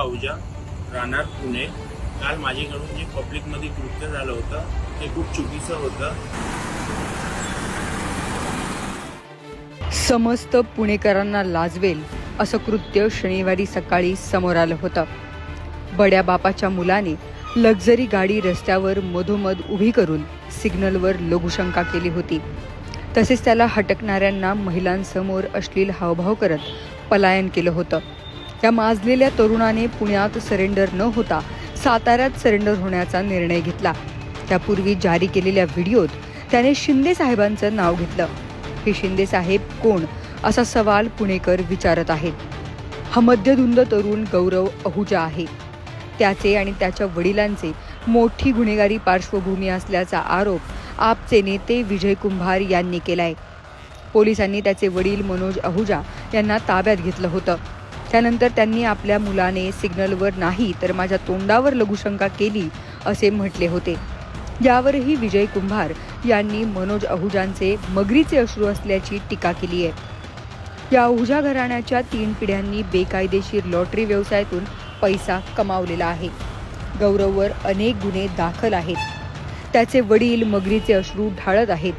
आहुजा राहणार पुणे. काल माझ्याकडून जे पब्लिकमध्ये कृत्य झालं होतं ते खूप चुकीचं होतं. समस्त पुणेकरांना लाजवेल असं कृत्य शनिवारी सकाळी समोर आलं होतं. बड्या बापाच्या मुलाने लक्झरी गाडी रस्त्यावर मधोमध उभी करून सिग्नलवर लघुशंका केली होती. तसेच त्याला हटकणाऱ्यांना महिलांसमोर अश्लील हावभाव करत पलायन केलं होतं. या माजलेल्या तरुणाने पुण्यात सरेंडर न होता साताऱ्यात सरेंडर होण्याचा निर्णय घेतला. त्यापूर्वी जारी केलेल्या व्हिडिओत त्याने शिंदे साहेबांचं नाव घेतलं. हे शिंदे साहेब कोण? असा सवाल पुणेकर विचारत आहेत. हा मध्यधुंद तरुण गौरव अहुजा आहे. त्याचे आणि त्याच्या वडिलांचे मोठी गुन्हेगारी पार्श्वभूमी असल्याचा आरोप आपचे नेते विजय कुंभार यांनी केलाय. पोलिसांनी त्याचे वडील मनोज अहुजा यांना ताब्यात घेतलं होतं. त्यानंतर त्यांनी आपल्या मुलाने सिग्नलवर नाही तर माझ्या तोंडावर लघुशंका केली असे म्हटले होते. यावरही विजय कुंभार यांनी मनोज अहुजांचे मगरीचे अश्रू असल्याची टीका केली आहे. या अहुजा घराण्याच्या तीन पिढ्यांनी बेकायदेशीर लॉटरी व्यवसायातून पैसा कमावलेला आहे. गौरववर अनेक गुन्हे दाखल आहेत. त्याचे वडील मगरीचे अश्रू ढाळत आहेत.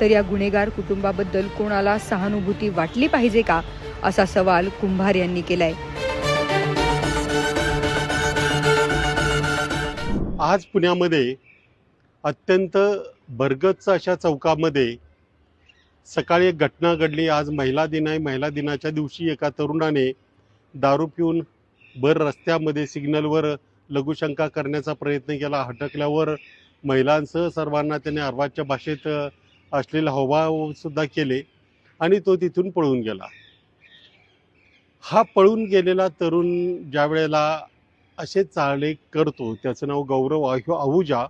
तर या गुन्हेगार कुटुंबाबद्दल कोणाला सहानुभूती वाटली पाहिजे का असा सवाल कुंभार यांनी केलाय. आज पुण्यामध्ये अत्यंत भरगच्च अशा चौकामध्ये सकाळी एक घटना घडली. आज महिला दिन आहे. महिला दिनाच्या दिवशी एका तरुणाने दारू पिऊन भर रस्त्यामध्ये सिग्नलवर लघुशंका करण्याचा प्रयत्न केला. हटकल्यावर महिलांसह सर्वांना त्याने अर्वाच्या भाषेत असलेला हावभावसुद्धा केले आणि तो तिथून पळून गेला. हा पळून गेलेला तरुण ज्या वेळेला असे चाळणे करतो त्याचं नाव गौरव आह आहुजा.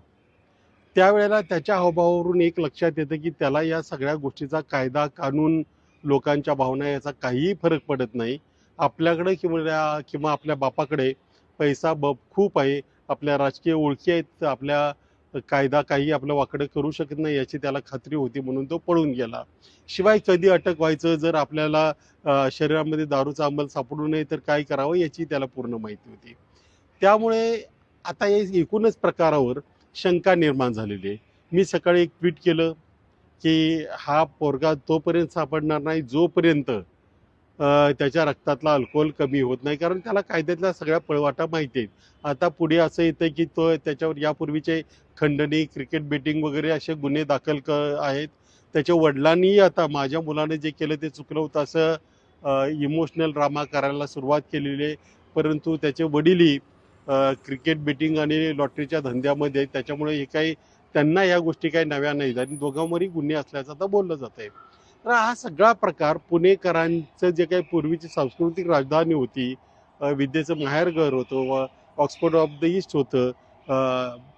त्यावेळेला त्याच्या हावभावावरून एक लक्षात येतं की त्याला या सगळ्या गोष्टीचा कायदा कानून लोकांच्या भावना याचा काहीही फरक पडत नाही. आपल्याकडे किंवा किंवा आपल्या बापाकडे पैसा ब खूप आहे आपल्या राजकीय ओळखी आहेत आपल्या कायदा काही आपलं वाकडं करू शकत नाही याची त्याला खात्री होती म्हणून तो पळून गेला. शिवाय कधी अटक व्हायचं जर आपल्याला शरीरामध्ये दारूचा अंमल सापडू नये तर काय करावं याची त्याला पूर्ण माहिती होती. त्यामुळे आता या एकूणच प्रकारावर शंका निर्माण झालेली आहे. मी सकाळी एक ट्विट केलं की हा पोरगा तोपर्यंत सापडणार नाही जोपर्यंत त्याच्या रक्तातला अल्कोहोल कमी होत नाही. कारण त्याला कायद्यातल्या सगळ्या पळवाटा माहिती आहेत. आता पुढे असं येतं की तो त्याच्यावर यापूर्वीचे खंडणी क्रिकेट बेटिंग वगैरे असे गुन्हे दाखल क आहेत. त्याच्या वडिलांनीही आता माझ्या मुलाने जे केलं ते चुकलं होतं असं इमोशनल ड्रामा करायला सुरुवात केलेली आहे. परंतु त्याचे वडीलही क्रिकेट बेटिंग आणि लॉटरीच्या धंद्यामध्ये त्याच्यामुळे हे काही त्यांना या गोष्टी काही नव्या नाहीत. आणि दोघांवरही गुन्हे असल्याचं आता बोललं जात आहे तर हा सगळा प्रकार पुणेकरांचं जे काही पूर्वीची सांस्कृतिक राजधानी होती विद्येचं माहेरघर होतं व ऑक्सफोर्ड ऑफ द ईस्ट होतं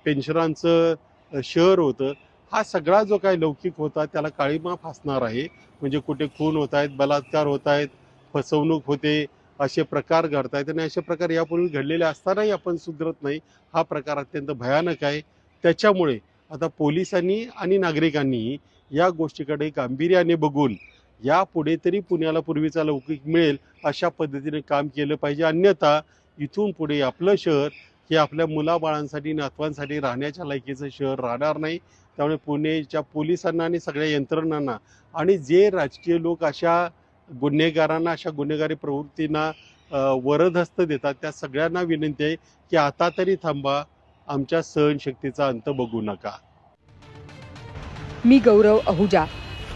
पेन्शरांचं शहर होतं हा सगळा जो काही लौकिक होता त्याला काळीमा फासणार आहे. म्हणजे कुठे खून होत आहेत बलात्कार होत आहेत फसवणूक होते असे प्रकार घडत आहेत आणि असे प्रकार यापूर्वी घडलेले असतानाही आपण सुधरत नाही. हा प्रकार अत्यंत भयानक आहे. त्याच्यामुळे आता पोलिसांनी आणि नागरिकांनी या गोष्टीकडे गांभीर्याने बघून यापुढे तरी पुण्याला पूर्वीचा लौकिक मिळेल अशा पद्धतीने काम केलं पाहिजे. अन्यथा इथून पुढे आपलं शहर हे आपल्या मुलाबाळांसाठी नातवांसाठी राहण्याच्या लायकीचं शहर राहणार नाही. त्यामुळे पुणेच्या पोलिसांना आणि सगळ्या यंत्रणांना आणि जे राजकीय लोक अशा गुन्हेगारांना अशा गुन्हेगारी प्रवृत्तींना वरदहस्त देतात त्या सगळ्यांना विनंती आहे की आता तरी थांबा. आमच्या सहनशक्तीचा अंत बघू नका. मी गौरव अहुजा.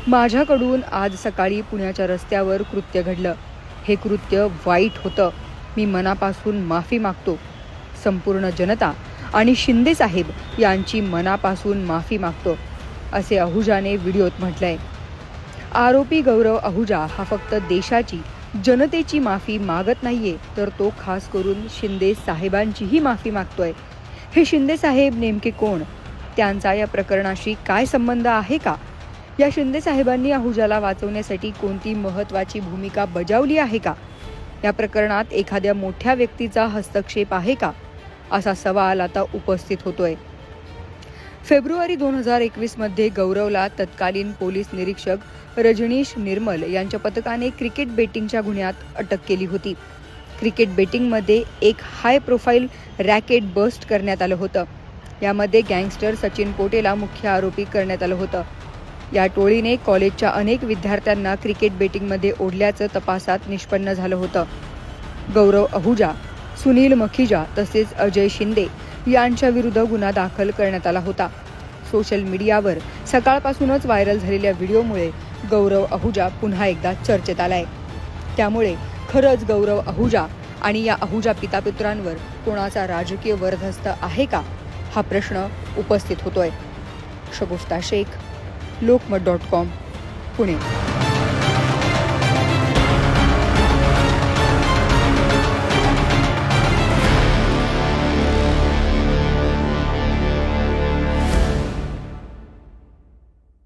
माझ्याकडून आज सकाळी पुण्याच्या रस्त्यावर कृत्य घडलं. हे कृत्य वाईट होतं. मी मनापासून माफी मागतो. संपूर्ण जनता आणि शिंदे साहेब यांची मनापासून माफी मागतो असे अहुजाने व्हिडिओत म्हटलंय. आरोपी गौरव अहुजा हा फक्त देशाची जनतेची माफी मागत नाहीये तर तो खास करून शिंदे साहेबांचीही माफी मागतोय. हे शिंदे साहेब नेमके कोण? त्यांचा या प्रकरणाशी काय संबंध आहे का? या शिंदे साहेबांनी आहुजाला वाचवण्यासाठी कोणती महत्वाची भूमिका बजावली आहे का? या प्रकरणात एखाद्या मोठ्या व्यक्तीचा हस्तक्षेप आहे का? असा सवाल आता उपस्थित होतोय. फेब्रुवारी दोन हजार एकवीसमध्ये गौरवला तत्कालीन पोलीस निरीक्षक रजनीश निर्मल यांच्या पथकाने क्रिकेट बेटिंगच्या गुन्ह्यात अटक केली होती. क्रिकेट बेटिंगमध्ये एक हाय प्रोफाईल रॅकेट बस्ट करण्यात आलं होतं. यामध्ये गँगस्टर सचिन पोटेला मुख्य आरोपी करण्यात आलं होतं. या टोळीने कॉलेजच्या अनेक विद्यार्थ्यांना क्रिकेट बेटिंगमध्ये ओढल्याचं तपासात निष्पन्न झालं होतं. गौरव अहुजा सुनील मखिजा तसेच अजय शिंदे यांच्या विरुद्ध गुन्हा दाखल करण्यात आला होता. सोशल मीडियावर सकाळपासूनच व्हायरल झालेल्या व्हिडिओमुळे गौरव अहुजा पुन्हा एकदा चर्चेत आलाय. त्यामुळे खरंच गौरव अहुजा आणि या अहुजा पितापुत्रांवर कोणाचा राजकीय वरधस्त आहे का? हा प्रश्न उपस्थित होतोय. Shagufta Shaikh Lokmat dot com Pune.